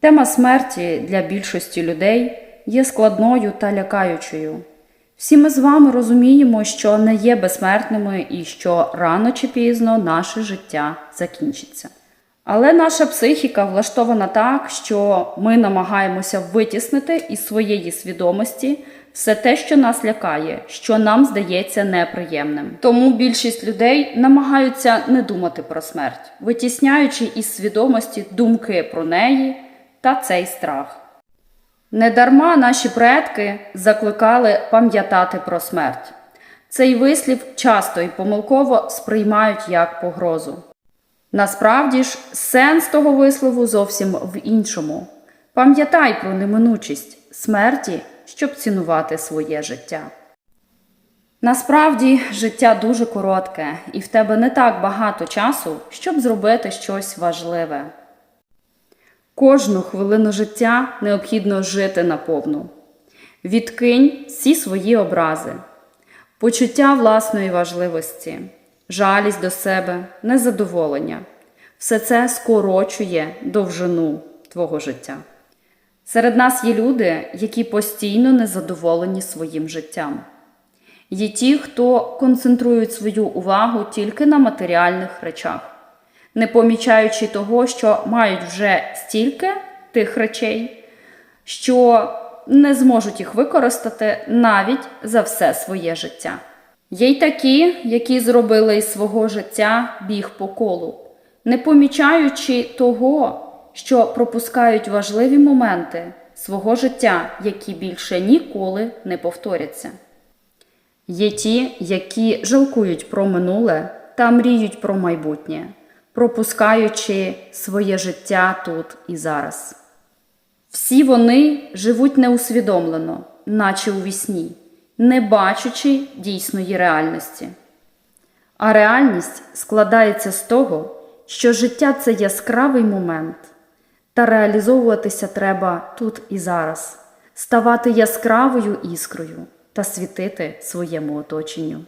Тема смерті для більшості людей є складною та лякаючою. Всі ми з вами розуміємо, що не є безсмертними і що рано чи пізно наше життя закінчиться. Але наша психіка влаштована так, що ми намагаємося витіснити із своєї свідомості все те, що нас лякає, що нам здається неприємним. Тому більшість людей намагаються не думати про смерть, витісняючи із свідомості думки про неї та цей страх. Недарма наші предки закликали пам'ятати про смерть. Цей вислів часто і помилково сприймають як погрозу. Насправді ж, сенс того вислову зовсім в іншому. Пам'ятай про неминучість смерті, щоб цінувати своє життя. Насправді життя дуже коротке, і в тебе не так багато часу, щоб зробити щось важливе. Кожну хвилину життя необхідно жити наповну. Відкинь всі свої образи, почуття власної важливості, жалість до себе, незадоволення. Все це скорочує довжину твого життя. Серед нас є люди, які постійно незадоволені своїм життям. Є ті, хто концентрують свою увагу тільки на матеріальних речах, не помічаючи того, що мають вже стільки тих речей, що не зможуть їх використати навіть за все своє життя. Є й такі, які зробили із свого життя біг по колу, не помічаючи того, що пропускають важливі моменти свого життя, які більше ніколи не повторяться. Є ті, які жалкують про минуле та мріють про майбутнє, пропускаючи своє життя тут і зараз. Всі вони живуть неусвідомлено, наче у вісні, не бачачи дійсної реальності. А реальність складається з того, що життя це яскравий момент, та реалізовуватися треба тут і зараз, ставати яскравою іскрою та світити своєму оточенню.